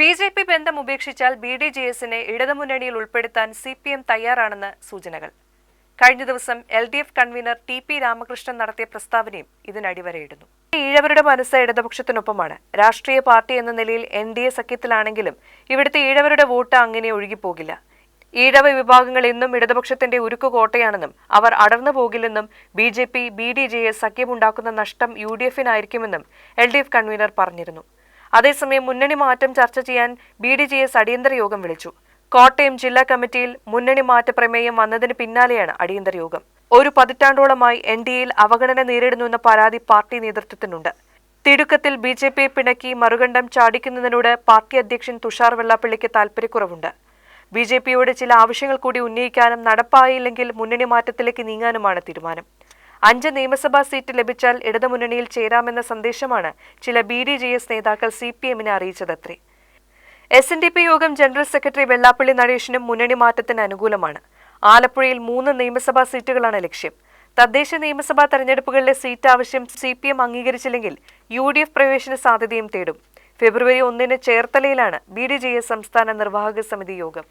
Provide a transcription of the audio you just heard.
B J P ബന്ധം ഉപേക്ഷിച്ചാൽ B D J എസിനെ ഇടതുമുന്നണിയിൽ ഉൾപ്പെടുത്താൻ സി പി എം തയ്യാറാണെന്ന് സൂചനകൾ. കഴിഞ്ഞ ദിവസം L D F convenor T P Ramakrishnan നടത്തിയ പ്രസ്താവനയും ഇതിനടിവരയിടുന്നു ഈഴവരുടെ മനസ്സ് ഇടതുപക്ഷത്തിനൊപ്പമാണ്. രാഷ്ട്രീയ പാർട്ടി എന്ന നിലയിൽ എൻ ഡി എ സഖ്യത്തിലാണെങ്കിലും ഇവിടുത്തെ ഈഴവരുടെ വോട്ട് അങ്ങനെ ഒഴുകിപ്പോകില്ല. ഈഴവ വിഭാഗങ്ങൾ എന്നും ഇടതുപക്ഷത്തിന്റെ ഉരുക്കു കോട്ടയാണെന്നും അവർ അടർന്നു പോകില്ലെന്നും B J P B D J S സഖ്യമുണ്ടാക്കുന്ന നഷ്ടം യു ഡി എഫിനായിരിക്കുമെന്നും എൽ ഡി എഫ് കൺവീനർ പറഞ്ഞിരുന്നു. അതേസമയം മുന്നണി മാറ്റം ചർച്ച ചെയ്യാൻ ബി ഡി ജെ എസ് അടിയന്തര യോഗം വിളിച്ചു. കോട്ടയം ജില്ലാ കമ്മിറ്റിയിൽ മുന്നണി മാറ്റ പ്രമേയം വന്നതിന് പിന്നാലെയാണ് അടിയന്തര യോഗം. ഒരു പതിറ്റാണ്ടോളമായി എൻ ഡി എയിൽ അവഗണന നേരിടുന്നുവെന്ന പരാതി പാർട്ടി നേതൃത്വത്തിനുണ്ട്. തിടുക്കത്തിൽ ബി ജെ പിയെ പിണക്കി മറുകണ്ഠം ചാടിക്കുന്നതിനോട് പാർട്ടി അധ്യക്ഷൻ തുഷാർ വെള്ളാപ്പള്ളിക്ക് താൽപര്യക്കുറവുണ്ട്. ബി ജെ പിയോട് ചില ആവശ്യങ്ങൾ കൂടി ഉന്നയിക്കാനും നടപ്പായില്ലെങ്കിൽ മുന്നണി മാറ്റത്തിലേക്ക് നീങ്ങാനുമാണ് തീരുമാനം. അഞ്ച് നിയമസഭാ സീറ്റ് ലഭിച്ചാൽ ഇടതുമുന്നണിയിൽ ചേരാമെന്ന സന്ദേശമാണ് ചില ബി ഡി ജെ എസ് നേതാക്കൾ സി പി എമ്മിനെ അറിയിച്ചതത്രേ. എസ് എൻ ഡി പി യോഗം ജനറൽ സെക്രട്ടറി വെള്ളാപ്പള്ളി നടേശനും മുന്നണി മാറ്റത്തിന് അനുകൂലമാണ്. ആലപ്പുഴയിൽ മൂന്ന് നിയമസഭാ സീറ്റുകളാണ് ലക്ഷ്യം. തദ്ദേശ നിയമസഭാ തെരഞ്ഞെടുപ്പുകളിലെ സീറ്റ് ആവശ്യം സി പി എം അംഗീകരിച്ചില്ലെങ്കിൽ യു ഡി എഫ് പ്രവേശന സാധ്യതയും തേടും. ഫെബ്രുവരി ഒന്നിന് ചേർത്തലയിലാണ് ബി ഡി ജെ എസ് സംസ്ഥാന നിർവാഹക സമിതി യോഗം.